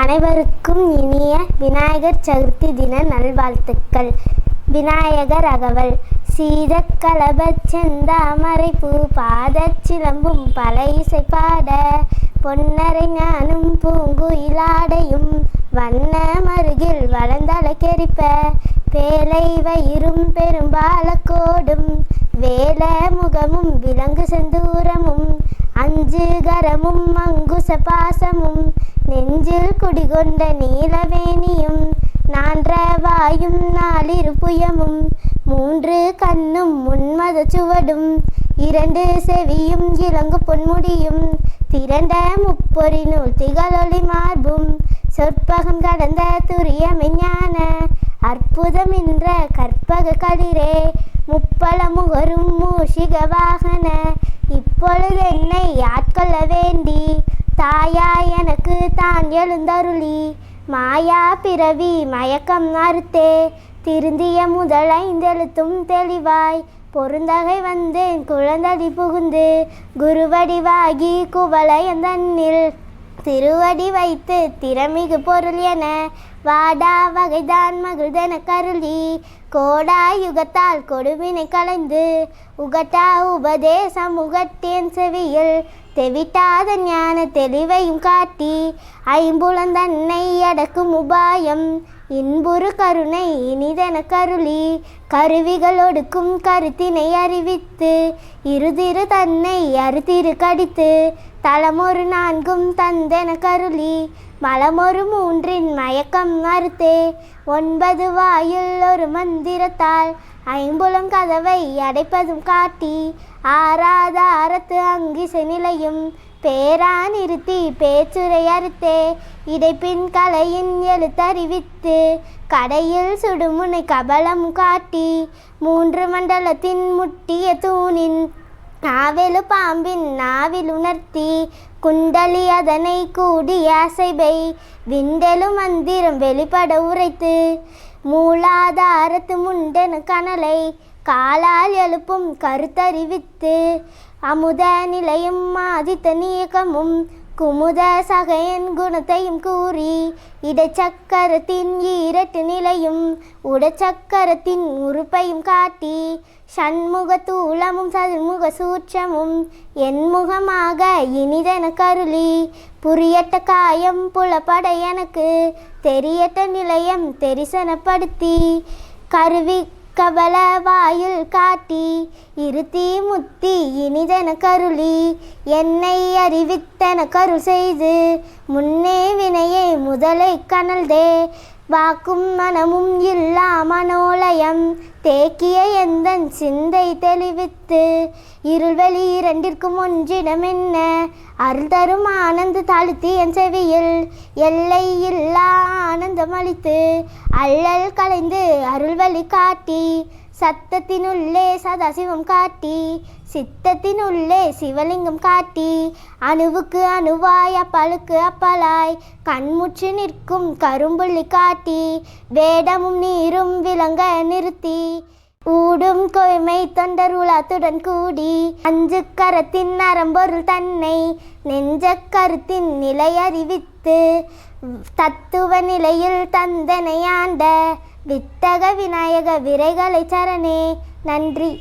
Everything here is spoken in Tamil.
அனைவருக்கும் இனிய விநாயகர் சதுர்த்தி தின நல்வாழ்த்துக்கள். விநாயகர் அகவல். சீதக்கலபச் செந்தாமரை பூ பாத சிலம்பும் பல இசை பாட. பொன்னரை ஞானும் பூங்குயிலாடையும் வண்ண மருகில் வளர்ந்தளக்கெரிப்ப பேலை வயிறும் பெரும்பாலக்கோடும் வேல முகமும் விலங்கு செந்தூரமும் அஞ்சு கரமும் மங்குச பாசமும் நெஞ்சில் குடிகொண்ட நீலவேணியும் நான்ற வாயும் நாலிரு புயமும் மூன்று கண்ணும் முன்மத சுவடும் இரண்டு செவியும் இலங்கு பொன்முடியும் திரண்ட முப்பொறி நூல் திகழொளி மார்பும் சொற்பகம் கடந்த துரிய மெஞ்ஞான அற்புதம் என்ற கற்பக கதிரே முப்பல முகரும் மூஷிக வாகன இப்பொழுது என்னை ஆட்கொள்ள வேண்டி தாயா எனக்கு தான் எழுந்தருளி. மாயா பிறவி மயக்கம் அறுத்தே. திருந்திய முதல் ஐந்தெழுத்தும் தெளிவாய். பொருந்தகை வந்தேன் குழந்தடி புகுந்து. குருவடிவாகி குவளையந்தன்னில் திருவடி வைத்து திறமிகு பொருள் என வாடா வகைதான் மகிழ்தென கருளி. கோடா யுகத்தால் கொடுவினை கலைந்து உகட்டா உபதேசம் உகட்டேன் செவியில். தெவிட்டாத ஞான தெளிவையும் காட்டி ஐம்புலந்தன்னை அடக்கும் உபாயம். இன்புறு கருணை இனிதென கருளி கருவிகள் ஒடுக்கும் கருத்தினை அறிவித்து இருதிரு தன்னை அறுதிரு கடித்து தலமொரு நான்கும் தந்தென கருளி மலமொரு மூன்றின் மயக்கம் மறுத்தே ஒன்பது வாயில் ஒரு மந்திரத்தால் ஐம்புலம் கதவை அடைப்பதும் காட்டி ஆறாத அறத்து அங்கிசை நிலையும் பேரா நிறுத்தி பேச்சுரை இடைப்பின் கலையின் எழுத்தறிவித்து கடையில் சுடுமுனை கபலம் காட்டி மூன்று மண்டலத்தின் முட்டிய தூணின் நாவெலு பாம்பின் நாவில் உணர்த்தி குண்டலி அதனை கூடிய அசைவை விண்டெழு மந்திரம் வெளிப்பட உரைத்து மூலாதாரத்து முண்டென கனலை காலால் எழுப்பும் கருத்தறிவித்து அமுத நிலையும் ஆதித்த நீக்கமும் குமுத சகையன் குணத்தையும் கூறி இடச்சக்கரத்தின் ஈரட்டு நிலையும் உடச்சக்கரத்தின் உறுப்பையும் காட்டி சண்முக தூளமும் சதுர்முக சூட்சமும் என்முகமாக இனிதென கருளி புரியட்ட காயம் புலப்பட எனக்கு தெரியட்ட நிலையம் தெரிசனப்படுத்தி கருவி கபல வாயில் காட்டி இருத்தி முத்தி இனிதென கருளி என்னை அறிவித்தன கருள் செய்து முன்னே வினையை முதலை கனல்தே வாக்கும் மனமும் இல்லா மனோலயம் தேக்கிய எந்தன் சிந்தை தெளிவித்து இருள்வெளி இரண்டிற்கும் ஒன்றிடம் என்ன அருள் தரும் ஆனந்த தாழ்த்தி என் செவியில் எல்லை இல்லா ஆனந்தம் அளித்து அல்லல் கலைந்து அருள்வழி காட்டி சத்தத்தினுள்ளே சதாசிவம் காட்டி சித்தத்தினுள்ளே சிவலிங்கம் காட்டி அணுவுக்கு அணுவாய் அப்பாலுக்கு அப்பாலாய் கண்முற்று நிற்கும் கரும்புள்ளி காட்டி வேடமும் நீரும் விளங்க நிறுத்தி ஊடும் கொய்மை தொண்டர் உலாத்துடன் கூடி அஞ்சு கரத்தின் நரம்பொருள் தன்னை நெஞ்ச கருத்தின் நிலை அறிவித்து தத்துவ நிலையில் தந்தனையாண்ட வித்தக விநாயக விரைகளை சரணே. நன்றி.